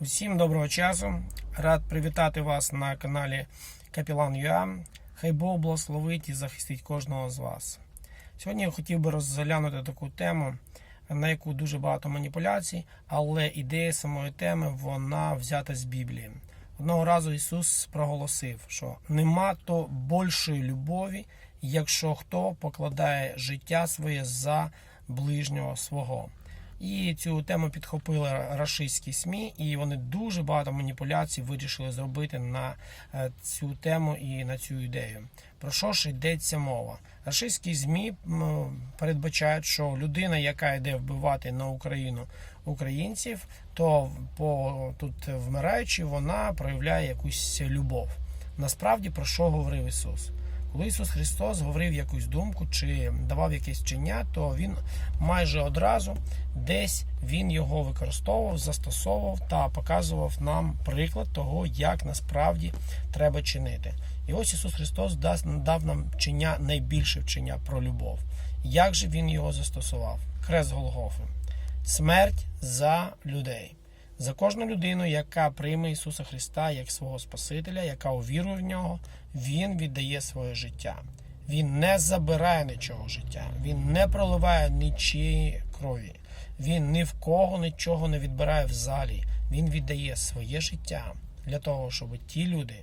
Усім доброго часу. Рад привітати вас на каналі Капілан Юа. Хай Бог благословить і захистить кожного з вас. Сьогодні я хотів би розглянути таку тему, на яку дуже багато маніпуляцій, але ідея самої теми вона взята з Біблії. Одного разу Ісус проголосив, що нема то більшої любові, якщо хто покладає життя своє за ближнього свого. І цю тему підхопили рашистські СМІ, і вони дуже багато маніпуляцій вирішили зробити на е, цю тему і на цю ідею. Про що ж йдеться мова? Рашистські ЗМІ передбачають, що людина, яка йде вбивати на Україну українців, то по тут вмираючи, вона проявляє якусь любов. Насправді про що говорив Ісус? Коли Ісус Христос говорив якусь думку чи давав якесь вчення, то він майже одразу десь він його використовував, застосовував та показував нам приклад того, як насправді треба чинити. І ось Ісус Христос дав нам вчення найбільше вчення про любов. Як же він його застосував? Хрест Голгофи. Смерть за людей. За кожну людину, яка прийме Ісуса Христа як свого Спасителя, яка увірує в нього, Він віддає своє життя. Він не забирає нічого життя, він не проливає нічиї крові. Він ні в кого нічого не відбирає взагалі. Він віддає своє життя для того, щоб ті люди,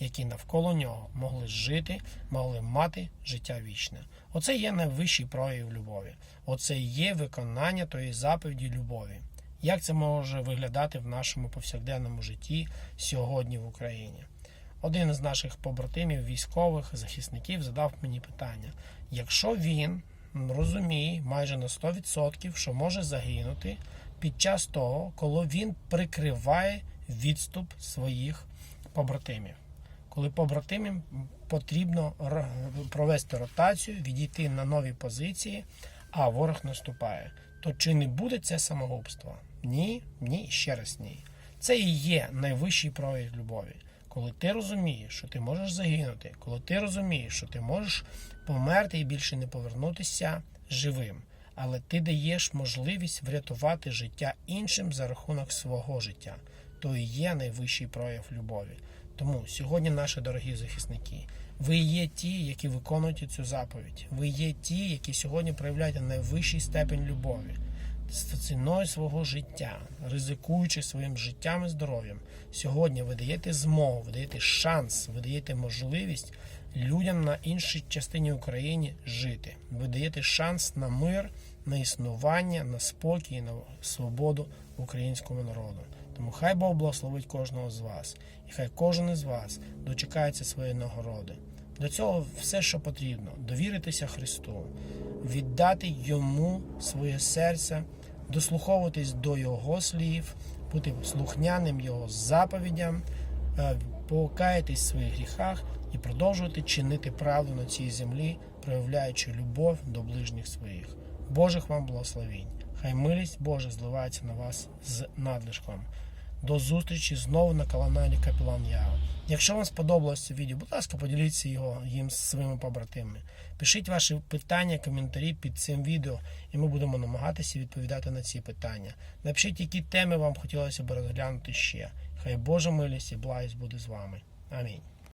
які навколо нього, могли жити, могли мати життя вічне. Оце є найвищий прояв любові. Оце є виконання тої заповіді любові. Як це може виглядати в нашому повсякденному житті сьогодні в Україні? Один з наших побратимів, військових захисників, задав мені питання: якщо він розуміє майже на 100%, що може загинути під час того, коли він прикриває відступ своїх побратимів, коли побратимам потрібно провести ротацію, відійти на нові позиції, а ворог наступає, то чи не буде це самогубство? Ні, ні, ще раз ні. Це і є найвищий прояв любові. Коли ти розумієш, що ти можеш загинути, коли ти розумієш, що ти можеш померти і більше не повернутися живим, але ти даєш можливість врятувати життя іншим за рахунок свого життя, то і є найвищий прояв любові. Тому сьогодні, наші дорогі захисники, ви є ті, які виконуєте цю заповідь. Ви є ті, які сьогодні проявляєте найвищий степень любові з ціною свого життя, ризикуючи своїм життям і здоров'ям, сьогодні ви даєте змогу, ви даєте шанс, ви даєте можливість людям на іншій частині України жити. Ви даєте шанс на мир, на існування, на спокій, на свободу українському народу. Тому хай Бог благословить кожного з вас, і хай кожен із вас дочекається своєї нагороди. До цього все, що потрібно, довіритися Христу, віддати йому своє серце, дослуховуватись до Його слів, бути слухняним Його заповідям, е, покаятись в своїх гріхах і продовжувати чинити правду на цій землі, проявляючи любов до ближніх своїх. Божих вам благословінь! Хай милість Божа зливається на вас з надлишком. До зустрічі знову на каналі Капілан Яо. Якщо вам сподобалось це відео, будь ласка, поділіться його їм з своїми побратимами. Пишіть ваші питання, коментарі під цим відео, і ми будемо намагатися відповідати на ці питання. Напишіть, які теми вам хотілося б розглянути ще. Хай Божа милість і благість буде з вами. Амінь.